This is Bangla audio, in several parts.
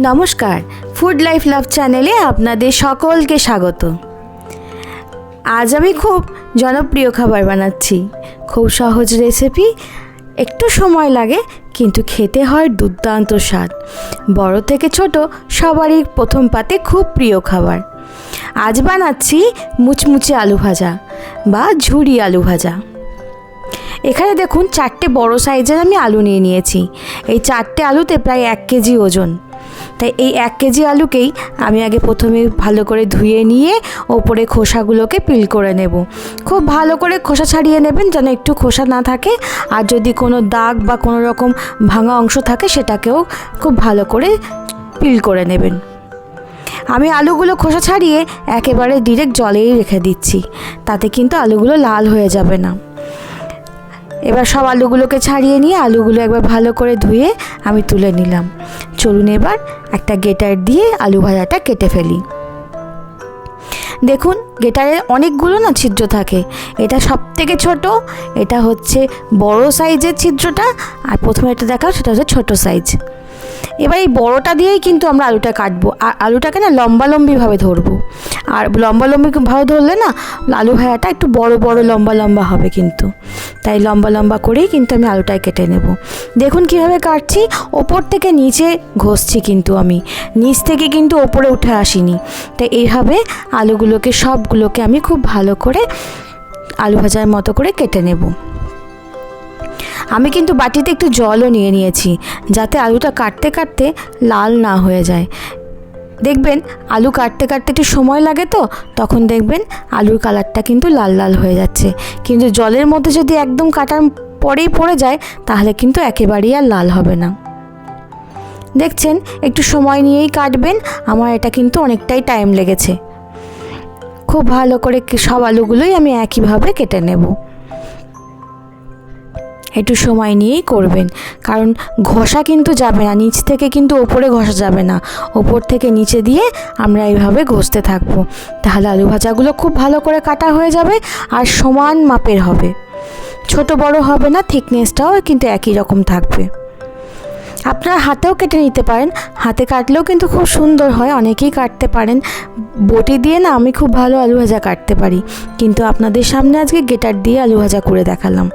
নমস্কার ফুড লাইফ লাভ চ্যানেলে আপনাদের সকলকে স্বাগত। আজ আমি খুব জনপ্রিয় খাবার বানাচ্ছি। খুব সহজ রেসিপি একটু সময় লাগে, কিন্তু খেতে হয় দুর্দান্ত স্বাদ। বড় থেকে ছোট সবারই প্রথম পাতে খুব প্রিয় খাবার। আজ বানাচ্ছি মুচমুচে আলু ভাজা বা ঝুড়ি আলু ভাজা। এখানে দেখুন, চারটে বড় সাইজের আমি আলু নিয়ে নিয়েছি। এই চারটে আলুতে প্রায় এক কেজি ওজন। তাই এই এক কেজি আলুকেই আমি আগে প্রথমে ভালো করে ধুয়ে নিয়ে ওপরে খোসাগুলোকে পিল করে নেব। খুব ভালো করে খোসা ছাড়িয়ে নেবেন যেন একটু খোসা না থাকে। আর যদি কোনো দাগ বা কোনো রকম ভাঙা অংশ থাকে সেটাকেও খুব ভালো করে পিল করে নেবেন। আমি আলুগুলো খোসা ছাড়িয়ে একেবারে ডিরেক্ট জলেই রেখে দিচ্ছি। তাতে কিন্তু আলুগুলো লাল হয়ে যাবে না। এবার সব আলুগুলোকে ছাড়িয়ে নিয়ে আলুগুলো একবার ভালো করে ধুয়ে আমি তুলে নিলাম। চলুন এবার একটা গেটার দিয়ে আলু ভাজাটা কেটে ফেলি। দেখুন গেটারের অনেকগুলো না ছিদ্র থাকে। এটা সব থেকে ছোট, এটা হচ্ছে বড় সাইজের ছিদ্রটা, আর প্রথমে এটা দেখাও, সেটা হচ্ছে ছোটো সাইজ। এবার এই বড়টা দিয়েই কিন্তু আমরা আলুটা কাটবো। আর আলুটাকে না লম্বা লম্বিভাবে ধরবো। আর লম্বা লম্বিভাবে ধরলে না আলু ভাজাটা একটু বড় বড়, লম্বা লম্বা হবে কিন্তু। তাই লম্বা লম্বা করেই কিন্তু আমি আলুটাই কেটে নেব। দেখুন কীভাবে কাটছি। ওপর থেকে নিচে ঘষছি কিন্তু আমি। নিচ থেকে কিন্তু ওপরে উঠে আসিনি। তাই এইভাবে আলুগুলোকে সবগুলোকে আমি খুব ভালো করে আলু ভাজার মতো করে কেটে নেব। আমি কিন্তু বাটিতে একটু জলও নিয়ে নিয়েছি, যাতে আলুটা কাটতে কাটতে লাল না হয়ে যায়। দেখবেন আলু কাটতে কাটতে একটু সময় লাগে তো, তখন দেখবেন আলুর কালারটা কিন্তু লাল লাল হয়ে যাচ্ছে। কিন্তু জলের মধ্যে যদি একদম কাটার পরেই পড়ে যায়, তাহলে কিন্তু একেবারেই আর লাল হবে না। দেখছেন, একটু সময় নিয়েই কাটবেন, আমার এটা কিন্তু অনেকটাই টাইম লেগেছে। খুব ভালো করে সব আলুগুলোই আমি একইভাবে কেটে নেব। একটু সময় নিয়েই করবেন। কারণ ঘষা কিন্তু যাবে না, নিচ থেকে কিন্তু ওপরে ঘষা যাবে না। ওপর থেকে নিচে দিয়ে আমরা এইভাবে ঘষতে থাকব। তাহলে আলু ভাজাগুলো খুব ভালো করে কাটা হয়ে যাবে আর সমান মাপের হবে। ছোট বড় হবে না থিকনেসটাও কিন্তু একই রকম থাকবে। আপনার হাতেও কেটে নিতে পারেন। হাতে কাটলেও কিন্তু খুব সুন্দর হয়। অনেকেই কাটতে পারেন। বটি দিয়ে না আমি খুব ভালো আলু ভাজা কাটতে পারি। কিন্তু আপনাদের সামনে আজকে গেটার দিয়ে আলু ভাজা করে দেখালাম।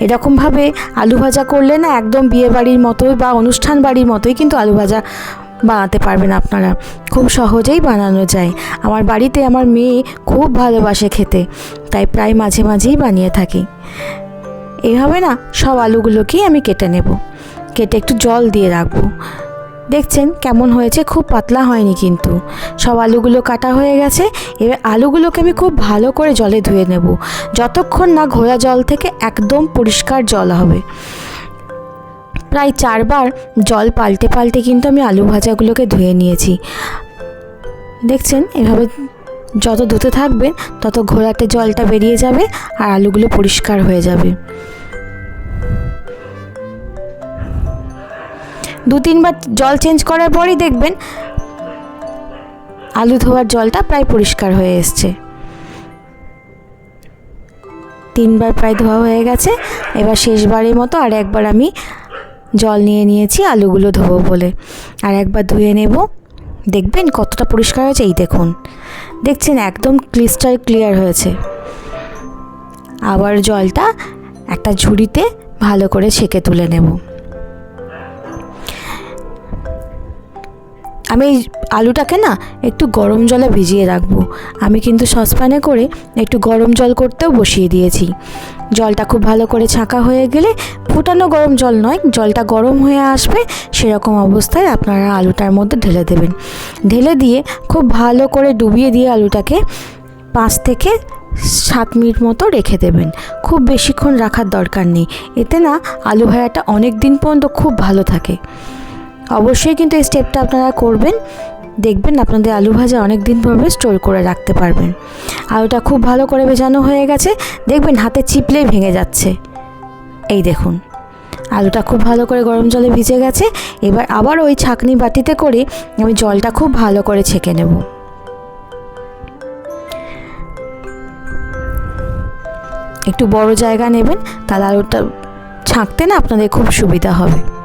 এরকমভাবে আলু ভাজা করলে না একদম বিয়ে বাড়ির মতোই বা অনুষ্ঠান বাড়ির মতোই কিন্তু আলু ভাজা বানাতে পারবেন আপনারা। খুব সহজেই বানানো যায়। আমার বাড়িতে আমার মেয়ে খুব ভালোবাসে খেতে। তাই প্রায় মাঝে মাঝেই বানিয়ে থাকি। এইভাবে না সব আলুগুলোকেই আমি কেটে নেব। কেটে একটু জল দিয়ে রাখব। দেখছেন কেমন হয়েছে? খুব পাতলা হয়নি কিন্তু। সব আলুগুলো কাটা হয়ে গেছে। এবার আলুগুলোকে আমি খুব ভালো করে জলে ধুয়ে নেব। যতক্ষণ না ঘোলা জল থেকে একদম পরিষ্কার জল হবে। প্রায় চারবার জল পাল্টে পাল্টে কিন্তু আমি আলু ভাজাগুলোকে ধুয়ে নিয়েছি। দেখছেন? এভাবে যত ধুতে থাকবেন, তত ঘোলাটে জলটা বেরিয়ে যাবে আর আলুগুলো পরিষ্কার হয়ে যাবে। দু তিনবার জল চেঞ্জ করার পরই দেখবেন আলু ধোয়ার জলটা প্রায় পরিষ্কার হয়ে এসছে। তিনবার প্রায় ধোয়া হয়ে গেছে। এবার শেষবারের মতো আর একবার আমি জল নিয়ে নিয়েছি আলুগুলো ধোবো বলে। আর একবার ধুয়ে নেব। দেখবেন কতটা পরিষ্কার হয়েছে। এই দেখুন। দেখছেন একদম ক্রিস্টাল ক্লিয়ার হয়েছে। আবার জলটা একটা ঝুড়িতে ভালো করে ছেঁকে তুলে নেব। আমি আলুটাকে না একটু গরম জলে ভিজিয়ে রাখব। আমি কিন্তু সসপ্যানে করে একটু গরম জল করতেও বসিয়ে দিয়েছি। জলটা খুব ভালো করে ছাঁকা হয়ে গেলে ফুটানো গরম জল নয়, জলটা গরম হয়ে আসবে সেরকম অবস্থায় আপনারা আলুটার মধ্যে ঢেলে দেবেন। ঢেলে দিয়ে খুব ভালো করে ডুবিয়ে দিয়ে আলুটাকে পাঁচ থেকে সাত মিনিট মতো রেখে দেবেন। খুব বেশিক্ষণ রাখার দরকার নেই। এতে না আলু ভাড়াটা অনেক দিন পর্যন্ত খুব ভালো থাকে। অবশ্যই কিন্তু এই স্টেপটা আপনারা করবেন। দেখবেন আপনাদের আলু ভাজা অনেক দিন পর্বে স্টোর করে রাখতে পারবেন। আলুটা খুব ভালো করে ভেজানো হয়ে গেছে। দেখবেন হাতে চিপলেই ভেঙে যাচ্ছে। এই দেখুন, আলুটা খুব ভালো করে গরম জলে ভিজে গেছে। এবার আবার ওই ছাকনি বাটিতে করে আমি জলটা খুব ভালো করে ছেঁকে নেব। একটু বড় জায়গা নেবেন, তাহলে আলুটা ছাঁকতে না আপনাদের খুব সুবিধা হবে।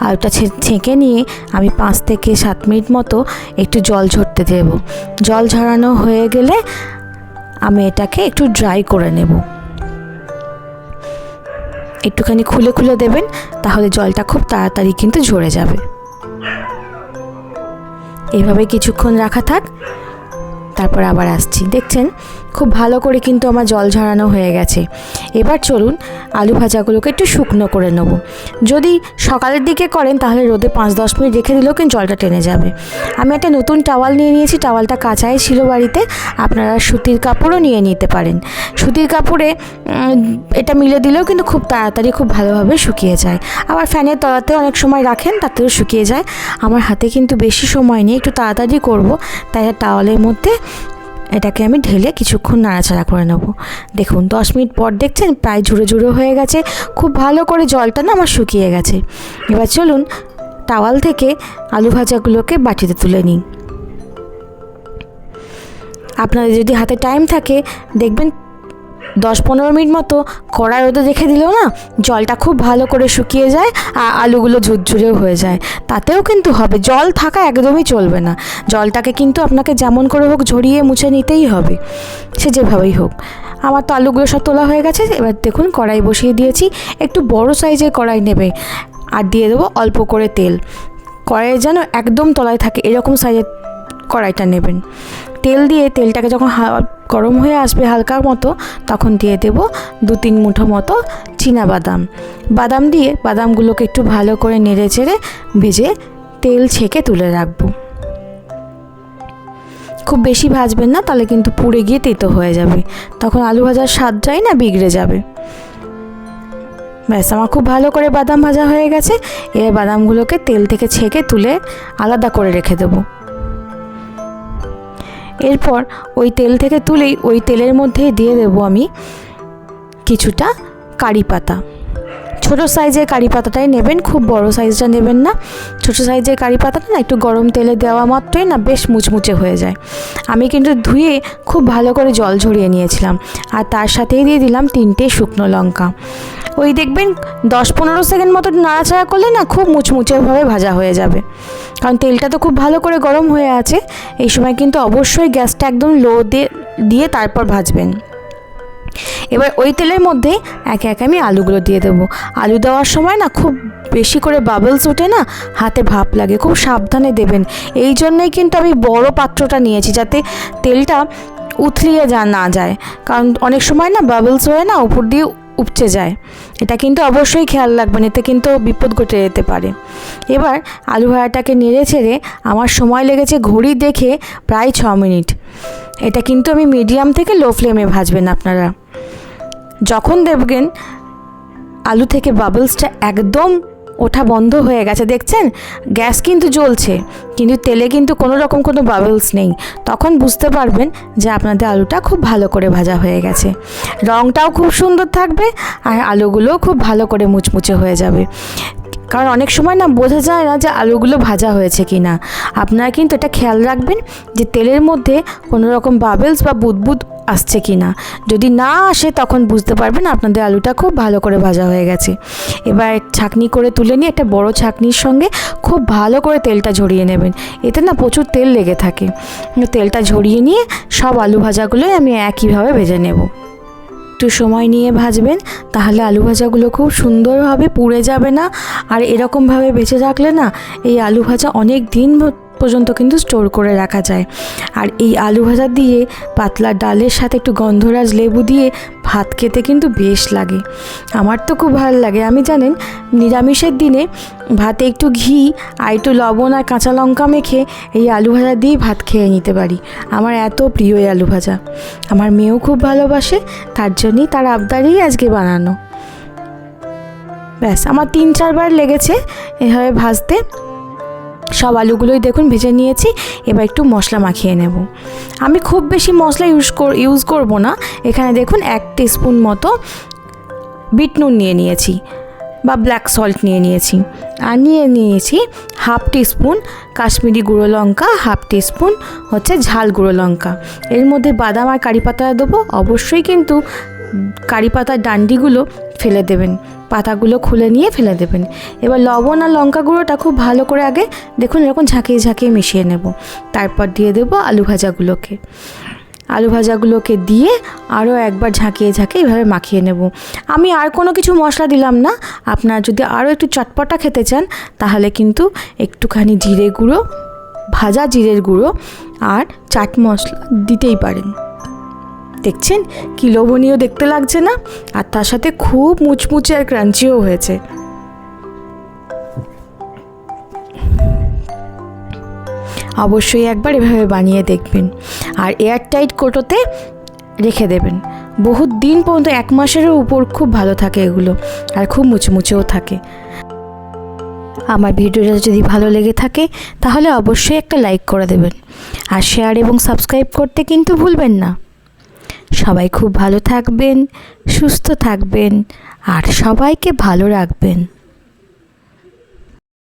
আলুটা ছেঁকে নিয়ে আমি পাঁচ থেকে সাত মিনিট মতো একটু জল ঝরতে দেব। জল ঝরানো হয়ে গেলে আমি এটাকে একটু ড্রাই করে নেব। একটুখানি খুলে খুলে দেবেন, তাহলে জলটা খুব তাড়াতাড়ি কিন্তু ঝরে যাবে। এভাবে কিছুক্ষণ রাখা থাক। তারপর আবার আসছি। দেখছেন? খুব ভালো করে কিন্তু আমার জল ঝরানো হয়ে গেছে। এবার চলুন আলু ভাজাগুলোকে একটু শুকনো করে নেব। যদি সকালের দিকে করেন তাহলে রোদে পাঁচ দশ মিনিট রেখে দিলেও কিন্তু জলটা টেনে যাবে। আমি একটা নতুন টাওয়াল নিয়ে নিয়েছি। টাওয়ালটা কাঁচাই ছিল বাড়িতে। আপনারা সুতির কাপড়ও নিয়ে নিতে পারেন। সুতির কাপড়ে এটা মিলে দিলেও কিন্তু খুব তাড়াতাড়ি খুব ভালোভাবে শুকিয়ে যায়। আবার ফ্যানের তলাতে অনেক সময় রাখেন, তাতেও শুকিয়ে যায়। আমার হাতে কিন্তু বেশি সময় নেই। একটু তাড়াতাড়ি করব। তাই টাওয়ালের মধ্যে এটাকে আমি ঢেলে কিছুক্ষণ নাড়াচাড়া করে নেব। দেখুন, দশ মিনিট পর দেখছেন প্রায় ঝুড়ো ঝুড়ো হয়ে গেছে। খুব ভালো করে জলটা না আমার শুকিয়ে গেছে। এবার চলুন টাওয়াল থেকে আলু ভাজাগুলোকে বাটিতে তুলে নিই। আপনাদের যদি হাতে টাইম থাকে, দেখবেন দশ পনেরো মিনিট মতো কড়াই রোদে রেখে দিলেও না জলটা খুব ভালো করে শুকিয়ে যায় আর আলুগুলো ঝুরঝুরেও হয়ে যায়। তাতেও কিন্তু হবে, জল থাকা একদমই চলবে না। জলটাকে কিন্তু আপনাকে যেমন করে হোক ঝরিয়ে মুছে নিতেই হবে, সে যেভাবেই হোক। আমার তো আলুগুলো সব তোলা হয়ে গেছে, এবার দেখুন কড়াই বসিয়ে দিয়েছি, একটু বড় সাইজের কড়াই নেবে আর দিয়ে দেবো অল্প করে তেল। কড়াইয়ে যেন একদম তলায় থাকে, এরকম সাইজের কড়াইটা নেবেন। তেল দিয়ে তেলটাকে যখন গরম হয়ে আসবে হালকা মতো, তখন দিয়ে দেব দু তিন মুঠো মতো চীনা বাদাম। দিয়ে বাদামগুলোকে একটু ভালো করে নেড়ে চেড়ে ভেজে তেল ছেঁকে তুলে রাখব। খুব বেশি ভাজবেন না, তাহলে কিন্তু পুড়ে গিয়ে তেতো হয়ে যাবে। তখন আলু ভাজার স্বাদটাই না, বিগড়ে যাবে। ব্যাস, আমার খুব ভালো করে বাদাম ভাজা হয়ে গেছে। এবার বাদামগুলোকে তেল থেকে ছেঁকে তুলে আলাদা করে রেখে দেবো। এরপর ওই তেল থেকে তুলেই ওই তেলের মধ্যে দিয়ে দেবো আমি কিছুটা কারি পাতা। ছোটো সাইজের কারি পাতাটাই নেবেন, খুব বড় সাইজটা নেবেন না। ছোটো সাইজের কারি পাতাটা না একটু গরম তেলে দেওয়া মাত্রই না বেশ মুচমুচে হয়ে যায়। আমি কিন্তু ধুয়ে খুব ভালো করে জল ঝরিয়ে নিয়েছিলাম আর তার সাথেই দিয়ে দিলাম তিনটে শুকনো লঙ্কা। ওই দেখবেন দশ পনেরো সেকেন্ড মতো নাড়াচাড়া করলে না খুব মুচমুচেভাবে ভাজা হয়ে যাবে। কারণ তেলটা তো খুব ভালো করে গরম হয়ে আছে, এই সময় কিন্তু অবশ্যই গ্যাসটা একদম লো দিয়ে দিয়ে তারপর ভাজবেন। এবার ওই তেলের মধ্যে একে একে আমি আলুগুলো দিয়ে দেবো। আলু দেওয়ার সময় না খুব বেশি করে বাবলস ওঠে না, হাতে ভাপ লাগে, খুব সাবধানে দেবেন। এই জন্যই কিন্তু আমি বড় পাত্রটা নিয়েছি যাতে তেলটা উথলিয়ে যা না যায়। কারণ অনেক সময় না বাবলস হয়ে না উপর দিয়ে উপচে যায়। এটা কিন্তু অবশ্যই খেয়াল রাখবেন, এতে কিন্তু বিপদ ঘটে যেতে পারে। এবার আলু ভাড়াটাকে নেড়ে ছেড়ে আমার সময় লেগেছে ঘড়ি দেখে প্রায় ছ মিনিট। এটা কিন্তু আমি মিডিয়াম থেকে লো ফ্লেমে ভাজবেন আপনারা। যখন দেখবেন আলু থেকে বাবলসটা একদম ওঠা বন্ধ হয়ে গেছে, দেখছেন? গ্যাস কিন্তু জ্বলছে, কিন্তু তেলে কিন্তু কোনো রকম কোনো বাবলস নেই। তখন বুঝতে পারবেন যে আপনাদের আলুটা খুব ভালো করে ভাজা হয়ে গেছে। রঙটাও খুব সুন্দর থাকবে আর আলুগুলোও খুব ভালো করে মুচমুচে হয়ে যাবে। কারণ অনেক সময় না বোঝা যায় না যে আলুগুলো ভাজা হয়েছে কি না আপনারা কিন্তু এটা খেয়াল রাখবেন যে তেলের মধ্যে কোনো রকম বাবেলস বা বুদবুদ আসছে কি না যদি না আসে তখন বুঝতে পারবেন আপনাদের আলুটা খুব ভালো করে ভাজা হয়ে গেছে। এবার ছাকনি করে তুলে নিয়ে একটা বড় ছাকনির সঙ্গে খুব ভালো করে তেলটা ঝরিয়ে নেবেন। এতে না প্রচুর তেল লেগে থাকে। তেলটা ঝরিয়ে নিয়ে সব আলু ভাজাগুলোই আমি একইভাবে ভেজে নেব। একটু সময় নিয়ে ভাজবেন, তাহলে আলু ভাজাগুলো খুব সুন্দরভাবে পুড়ে যাবে না। আর এরকমভাবে বেঁচে রাখলে না, এই আলু ভাজা অনেক দিন পর্যন্ত কিন্তু স্টোর করে রাখা যায়। আর এই আলু ভাজা দিয়ে পাতলা ডালের সাথে একটু গন্ধরাজ লেবু দিয়ে ভাত খেতে কিন্তু বেশ লাগে। আমার তো খুব ভালো লাগে। আমি জানেন, নিরামিষের দিনে ভাতে একটু ঘি আর একটু লবণ আর কাঁচা লঙ্কা মেখে এই আলু ভাজা দিয়েই ভাত খেয়ে নিতে পারি। আমার এত প্রিয় এই আলু ভাজা। আমার মেয়েও খুব ভালোবাসে, তার জন্যই তার আবদারেই আজকে বানানো। ব্যাস, আমার তিন চারবার লেগেছে এভাবে ভাজতে। সব আলুগুলোই দেখুন ভেজে নিয়েছি, এবার একটু মশলা মাখিয়ে নেব। আমি খুব বেশি মশলা ইউজ কর, ইউজ করব না, এখানে দেখুন এক স্পুন মতো বিট নুন নিয়ে নিয়েছি বা ব্ল্যাক সল্ট নিয়ে নিয়েছি। আর নিয়ে নিয়েছি হাফ স্পুন কাশ্মীরি গুঁড়ো লঙ্কা, হাফ স্পুন হচ্ছে ঝাল গুঁড়ো লঙ্কা। এর মধ্যে বাদাম আর কারি পাতা দেবো, অবশ্যই কিন্তু কারি পাতার ডান্ডিগুলো ফেলে দেবেন। পাতাগুলো খুলে নিয়ে ফেলে দেবেন। এবার লবণ আর লঙ্কা গুঁড়োটা খুব ভালো করে আগে দেখুন এরকম ঝাঁকিয়ে ঝাঁকিয়ে মিশিয়ে নেব। তারপর দিয়ে দেবো আলু ভাজাগুলোকে। আলু ভাজাগুলোকে দিয়ে আরও একবার ঝাঁকিয়ে ঝাঁকিয়ে এভাবে মাখিয়ে নেব। আমি আর কোনো কিছু মশলা দিলাম না। আপনারা যদি আরও একটু চটপটা খেতে চান, তাহলে কিন্তু একটুখানি জিরে গুঁড়ো, ভাজা জিরের গুঁড়ো আর চাট মশলা দিতেই পারেন। দেখছেন? কি লোভনীয় দেখতে লাগছে না? আর তার সাথে খুব মুচমুচে আর ক্রাঞ্চিও হয়েছে। অবশ্যই একবার এভাবে বানিয়ে দেখবেন। আর এয়ারটাইট কোটোতে রেখে দেবেন। বহুত দিন পর্যন্ত, এক মাসেরও উপর খুব ভালো থাকে এগুলো। আর খুব মুচমুচেও থাকে। আমার ভিডিওটা যদি ভালো লেগে থাকে, তাহলে অবশ্যই একটা লাইক করে দেবেন। আর শেয়ার এবং সাবস্ক্রাইব করতে কিন্তু ভুলবেন না। সবাই খুব ভালো থাকবেন সুস্থ থাকবেন আর সবাইকে ভালো রাখবেন।